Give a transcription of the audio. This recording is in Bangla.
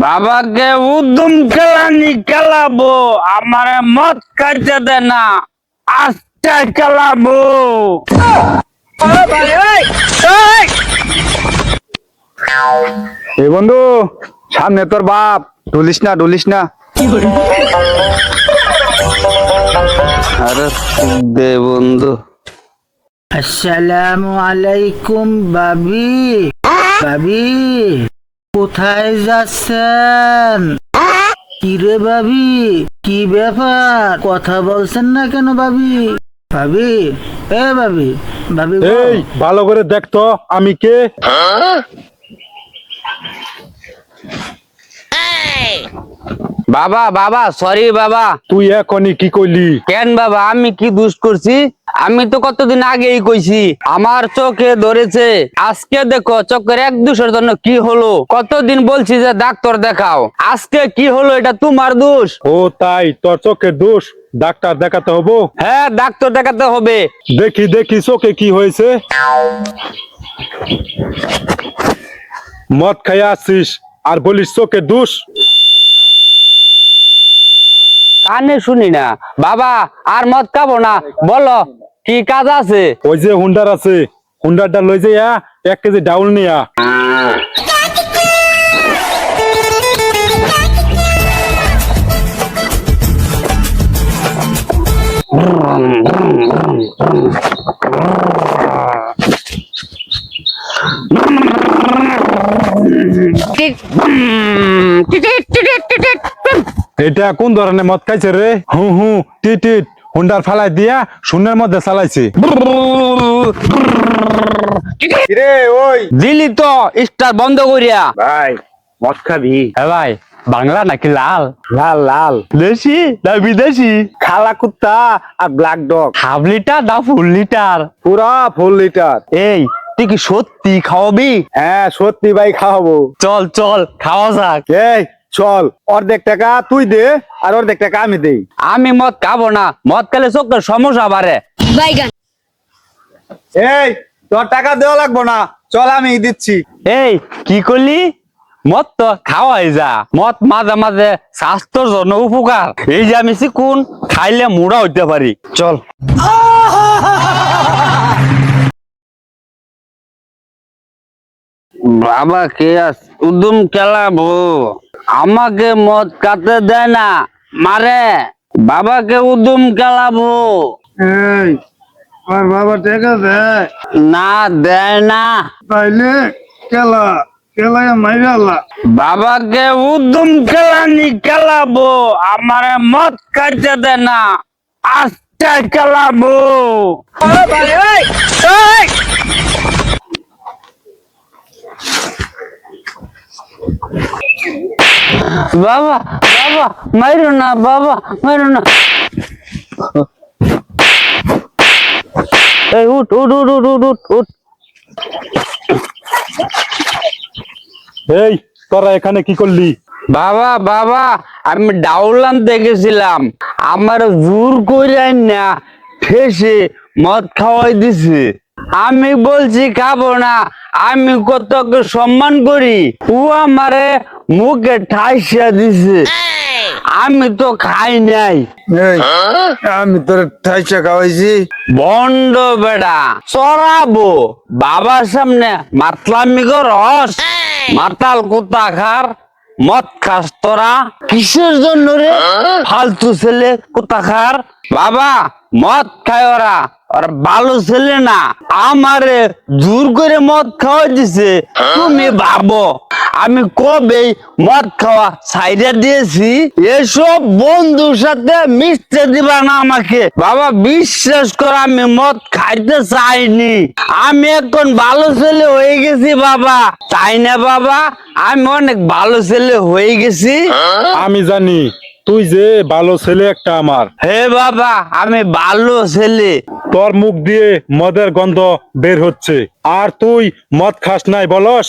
বাবাকে উদম খেলানি খেলাবো আমারে মদ খাইতে দে না আস্তে খেলাবো। এই বন্ধু সামনে তোর বাপ ডুলিস না ডুলিস না। আরে দে বন্ধু। আসসালামু আলাইকুম বাবি। বাবি। কোথায় যাচ্ছেন? কি রে ভাবি কি ব্যাপার? কথা বলছেন না কেন ভাবি? ভাবি এ ভাবি ভাবি এই ভালো করে দেখতো আমি কে? বাবা বাবা সরি বাবা। তুই এখনই কি কইলি? কেন বাবা আমি কি দুষ করছি? আমি তো কতদিন আগেই কইছি আমার চোখে ধরেছে। আজকে দেখো চোখের এক দুষের জন্য কি হলো? কতদিন বলছি যে ডাক্তার দেখাও। আজকে কি হলো এটা তোমার দোষ? ও তাই তোর চোখের দোষ? ডাক্তার দেখাতে হব? হ্যাঁ ডাক্তার দেখাতে হবে। দেখি দেখি চোখে কি হয়েছে। মদ খাইয়া আসছিস আর বলিস চোখে দোষ? কানে শুনি না। বাবা আর মদ খাব না। বলো কি কাজ আছে? ওই যে হুন্ডার আছে। হুন্ডারটা লই যাইয়া এক কেজি ডাউল নিয়া। এটা কোন ধরনের মদ খাইছে রে? হু হু টিট টিট। হুন্ডার ফালাই দিয়া শূন্যের মধ্যে চালাইছে। রে ওই। দিলি তো স্টার বন্ধ করিয়া। ভাই মদ খাবি। হ্যাঁ ভাই বাংলা নাকি লাল? লাল লাল। দেশি না বিদেশি? খালা কুত্তা আর ব্ল্যাক ডগ হাফ লিটার না ফুল লিটার? পুরা ফুল লিটার। এই তুই কি সত্যি খাওয়াবি? হ্যাঁ সত্যি ভাই খাওয়াবো। চল চল খাওয়া যাক। এই চল অর্ধেক টাকা তুই দে আর অর্ধেক টাকা আমি দেই। আমি মদ খাব না মদ খেলে চোখের সমস্যা বাড়ে। এই তোর টাকা দেওয়া লাগবো না চল আমি দিচ্ছি। এই কি করলি? মদ তো খাওয়াই যা মদ মাঝে মাঝে স্বাস্থ্যের জন্য উপকার। এই যে আমি শিখুন খাইলে মুড়া হইতে পারি। চল। বাবা কে আস উদুম খেলাবো আমাকে মদ কাতে দেয় না মারে। বাবাকে উদুম খেলাবো। আমার বাবা টাকা দেয়। না দেয় না। তাইলে মাইরালা বাবাকে উদুম খেলানি খেলাবো আমার মদ খাইতে দে না আস্তে খেলাবো। বাবা বাবা মাইরো না বাবা মাইরো না। এই উঠ উঠ উঠ উঠ উঠ উঠ উঠ। এই তোরা এখানে কি করলি? বাবা বাবা আমি ডাউলান দেখেছিলাম। আমার জোর করে না ঠেসে মদ খাওয়াই দিছে। আমি বলছি খাব না। আমি কত সম্মান করি? ও আমারে মুখে ঠাইসা দিছে। আমি তো খাই নাই। আমি তোর ঠাইসা খাওয়াইছি। বন্ড বেড়া চড়াবো। বাবার সামনে মাতলামি রস মাতাল কোথাকার? খার মদ খাস তোরা? কিসের জন্য রে? ফালতু ছেলে কোথা খার বাবা মদ খায় ওরা। ওরা ভালো ছেলে না। আমারে জোর করে মদ খাওয়া দিছে। তুমি ভাবো। আমি কবে মদ খাওয়া সাইডে দিয়েছি? এসব বন্ধুর সাথে মিশতে দিবা না আমাকে। বাবা বিশ্বাস কর আমি মদ খাইতে চাইনি। আমি এখন ভালো ছেলে হয়ে গেছি বাবা। তাই না বাবা? আমি অনেক ভালো ছেলে হয়ে গেছি। আমি জানি তুই যে ভালো ছেলে একটা আমার। হে বাবা আমি ভালো ছেলে। তোর মুখ দিয়ে মদের গন্ধ বের হচ্ছে। আর তুই মদ খাস নাই বলস?